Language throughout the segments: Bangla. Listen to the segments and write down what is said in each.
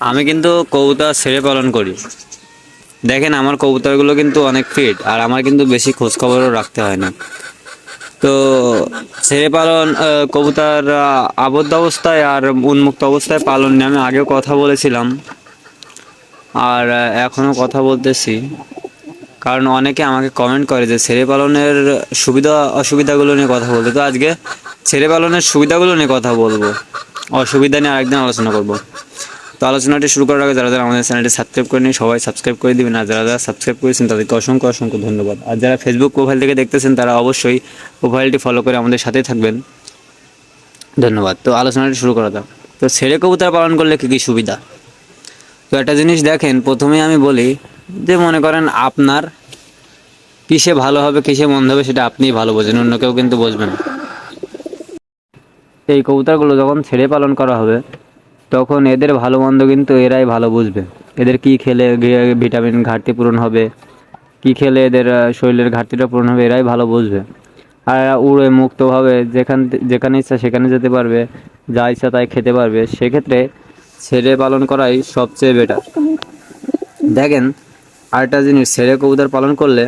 আমি কিন্তু কবুতর ছেড়ে পালন করি। দেখেন আমার কবুতরগুলো কিন্তু অনেক ফিট আর আমার কিন্তু বেশি খোঁজখবরও রাখতে হয় না। তো ছেড়ে পালন কবুতর আবদ্ধ অবস্থায় আর উন্মুক্ত অবস্থায় পালন নিয়ে আমি আগেও কথা বলেছিলাম। আর এখনও কথা বলতেছি। কারণ অনেকে আমাকে কমেন্ট করে যে ছেড়ে পালনের সুবিধা, অসুবিধাগুলো নিয়ে কথা বলতে তো আজকে ছেড়ে পালনের সুবিধাগুলো নিয়ে কথা বলব। অসুবিধা নিয়ে আরেকদিন আলোচনা করব। তো আলোচনাটি শুরু করার আগে যারা যারা আমাদের চ্যানেলটি সাবস্ক্রাইব করে নিন সবাই সাবস্ক্রাইব করে দিবেন। আর যারা যারা সাবস্ক্রাইব করেছেন, তাদেরকে অসংখ্য অসংখ্য ধন্যবাদ। আর যারা ফেসবুক প্রোফাইল থেকে দেখতেছেন, তারা অবশ্যই প্রোফাইলটি ফলো করে আমাদের সাথেই থাকবেন। ধন্যবাদ। তো আলোচনাটি শুরু করা যাক। তো ছেড়ে কবুতর পালন করলে কী কী সুবিধা? তো একটা জিনিস দেখেন প্রথমেই আমি বলি যে মনে করেন আপনার কিসে ভালো হবে, কিসে মন্দ হবে, সেটা আপনিই ভালো বোঝেন, অন্য কেউ কিন্তু বুঝবেন না। এই কবুতরগুলো যখন ছেড়ে পালন করা হবে তখন এদের ভালো মন্দ কিন্তু এরাই ভালো বুঝবে। এদের কি খেলে ভিটামিন ঘাটতি পূরণ হবে, কি খেলে এদের শরীরের ঘাটতিটা পূরণ হবে, এরাই ভালো বুঝবে। আর এরা উড়ে মুক্তভাবে যেখান, যেখানে ইচ্ছা সেখানে যেতে পারবে, যা ইচ্ছা তাই খেতে পারবে। সেক্ষেত্রে ছেড়ে পালন করাই সবচেয়ে বেটার দেখেন, আরেকটা জিনিস, ছেড়ে কবুতর পালন করলে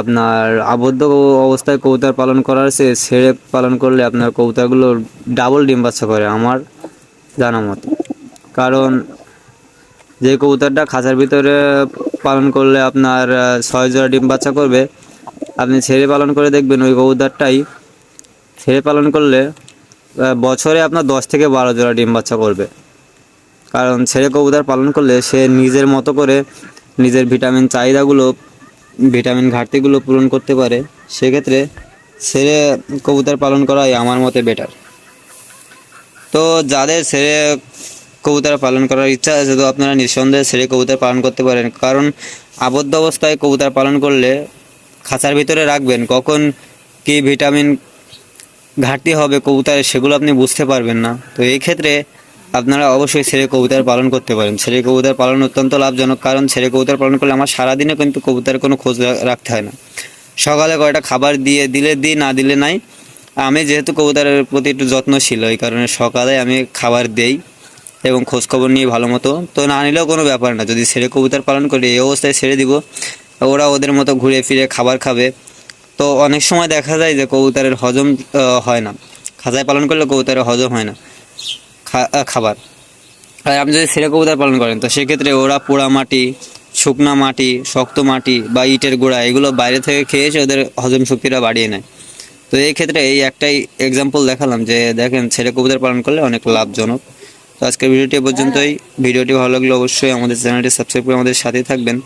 আপনার আবদ্ধ অবস্থায় কবুতর পালন করার চেয়ে ছেড়ে পালন করলে আপনার কবুতরগুলো ডাবল ডিম বাচ্চা করে। আমার জানা মতো কারণ যে কবুতরটা খাঁচার ভিতরে পালন করলে আপনার ছয় জোড়া ডিম বাচ্চা করবে, আপনি ছেড়ে পালন করে দেখবেন ওই কবুতরটাই। ছেড়ে পালন করলে বছরে আপনার দশ থেকে বারো জোড়া ডিম বাচ্চা করবে। কারণ ছেড়ে কবুতর পালন করলে সে নিজের মতো করে নিজের ভিটামিন চাহিদাগুলো, ভিটামিন ঘাটতিগুলো পূরণ করতে পারে। সেক্ষেত্রে ছেড়ে কবুতর পালন করাই আমার মতে বেটার তো যাদের ছেড়ে কবুতর পালন করার ইচ্ছা আছে, তো আপনারা নিঃসন্দেহে ছেড়ে কবুতর পালন করতে পারেন। কারণ আবদ্ধ অবস্থায় কবুতর পালন করলে খাঁচার ভিতরে রাখবেন, কখন কি ভিটামিন ঘাটতি হবে কবুতরের সেগুলো আপনি বুঝতে পারবেন না। তো এই ক্ষেত্রে আপনারা অবশ্যই ছেড়ে কবুতর পালন করতে পারেন। ছেড়ে কবুতর পালন অত্যন্ত লাভজনক, কারণ ছেড়ে কবুতর পালন করলে আমার সারাদিনে কিন্তু কবুতরের কোনো খোঁজ রাখতে হয় না। সকালে কয়টা খাবার দিয়ে দিলে, দিই, না দিলে নাই আমি যেহেতু কবুতরের প্রতি একটু যত্নশীল ওই কারণে সকালে আমি খাবার দেই এবং খোঁজ খবর নিয়ে ভালো মতো। তো না নিলেও কোনো ব্যাপার না, যদি ছেড়ে কবুতর পালন করি, এই অবস্থায় ছেড়ে দিব। ওরা ওদের মতো ঘুরে ফিরে খাবার খাবে। তো অনেক সময় দেখা যায় যে কবুতরের হজম হয় না। খাঁচায় পালন করলে কবুতরের হজম হয় না খাবার। আর আপনি যদি ছেড়ে কবুতর পালন করেন, তো সেক্ষেত্রে ওরা পোড়া মাটি, শুকনা মাটি, শক্ত মাটি বা ইটের গোড়া, এগুলো বাইরে থেকে খেয়ে এসে ওদের হজম শক্তিটা বাড়িয়ে নেয়। তো এই ক্ষেত্রে এই একটাই এক্সাম্পল দেখালাম যে দেখেন ছেড়ে কবুতর পালন করলে অনেক লাভজনক। তো আজকের ভিডিওটি পর্যন্তই। ভিডিওটি ভালো লাগলে অবশ্যই আমাদের চ্যানেলটি সাবস্ক্রাইব করে আমাদের সাথেই থাকবেন।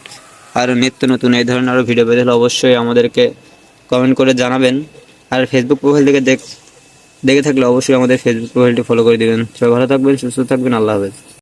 আর নিত্য নতুন এই ধরনের আরও ভিডিও পেতে হলে অবশ্যই আমাদেরকে কমেন্ট করে জানাবেন। আর ফেসবুক প্রোফাইল থেকে দেখ দেখে থাকলে অবশ্যই আমাদের ফেসবুক প্রোফাইলটি ফলো করে দিবেন। সবাই ভালো থাকবেন, সুস্থ থাকবেন, আল্লাহ হাফেজ।